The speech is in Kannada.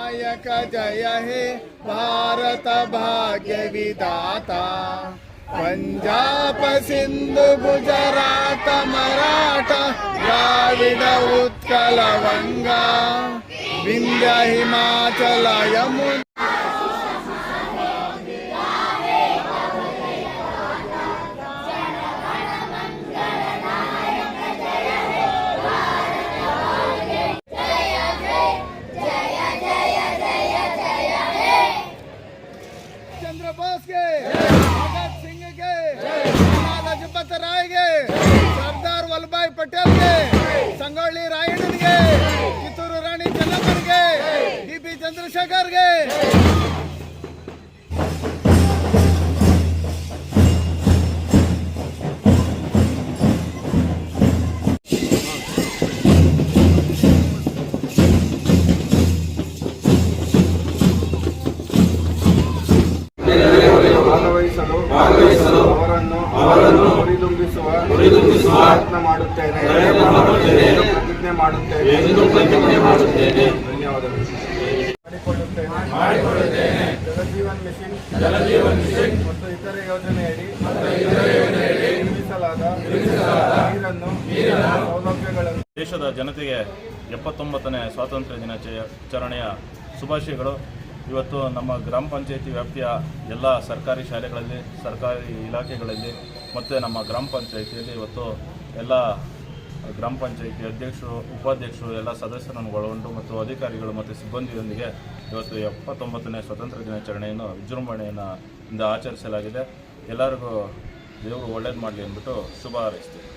अधिनायक जय हे भारत भाग्य विदाता पंजाब सिंधु गुजरात मराठा द्राविड उत्कल गंगा विंध्य हिमाचल यमुना। बोसके भगत सिंह के लाजपत राय के सरदार वल्लभ भाई पटेल के संगोली रायण के कितूर रानी चन्नम्मन के डी पी चंद्रशेखर के ಹುರಿದುಂಬಿಸುವ ಪ್ರಯತ್ನ ಮಾಡುತ್ತೇನೆ. ಎಂದು ಪ್ರತಿಜ್ಞೆ ಮಾಡುತ್ತೇನೆ. ಎಂದು ಪ್ರತಿಜ್ಞೆ ಮಾಡುತ್ತೇನೆ. ಧನ್ಯವಾದಗಳು. ಮಾಡಿಕೊಳ್ಳುತ್ತೇನೆ. ಮಾಡಿಕೊಳ್ಳುತ್ತೇನೆ. ಜಲಜೀವನ್ ಮಿಷನ್ ಜಲಜೀವನ್ ಮಿಷನ್ ಮತ್ತು ಇತರೆ ಯೋಜನೆಯಡಿ ನಿರ್ಮಿಸಲಾದ ನೀರನ್ನು ಸೌಲಭ್ಯಗಳನ್ನು ದೇಶದ ಜನತೆಗೆ ಎಪ್ಪತ್ತೊಂಬತ್ತನೇ ಸ್ವಾತಂತ್ರ್ಯ ದಿನಾಚರಣೆಯ ಶುಭಾಶಯಗಳು. ಇವತ್ತು ನಮ್ಮ ಗ್ರಾಮ ಪಂಚಾಯಿತಿ ವ್ಯಾಪ್ತಿಯ ಎಲ್ಲ ಸರ್ಕಾರಿ ಶಾಲೆಗಳಲ್ಲಿ ಸರ್ಕಾರಿ ಇಲಾಖೆಗಳಲ್ಲಿ ಮತ್ತು ನಮ್ಮ ಗ್ರಾಮ ಪಂಚಾಯತಿಯಲ್ಲಿ ಇವತ್ತು ಎಲ್ಲ ಗ್ರಾಮ ಪಂಚಾಯಿತಿ ಅಧ್ಯಕ್ಷರು, ಉಪಾಧ್ಯಕ್ಷರು, ಎಲ್ಲ ಸದಸ್ಯರನ್ನು ಒಳಗೊಂಡು ಮತ್ತು ಅಧಿಕಾರಿಗಳು ಮತ್ತು ಸಿಬ್ಬಂದಿಯೊಂದಿಗೆ ಇವತ್ತು ಎಪ್ಪತ್ತೊಂಬತ್ತನೇ ಸ್ವಾತಂತ್ರ್ಯ ದಿನಾಚರಣೆಯನ್ನು ವಿಜೃಂಭಣೆಯನ್ನು ಇಂದ ಆಚರಿಸಲಾಗಿದೆ. ಎಲ್ಲರಿಗೂ ದೇವರು ಒಳ್ಳೇದು ಮಾಡಲಿ ಅಂದ್ಬಿಟ್ಟು ಶುಭ ಹಾರೈಸ್ತೀವಿ.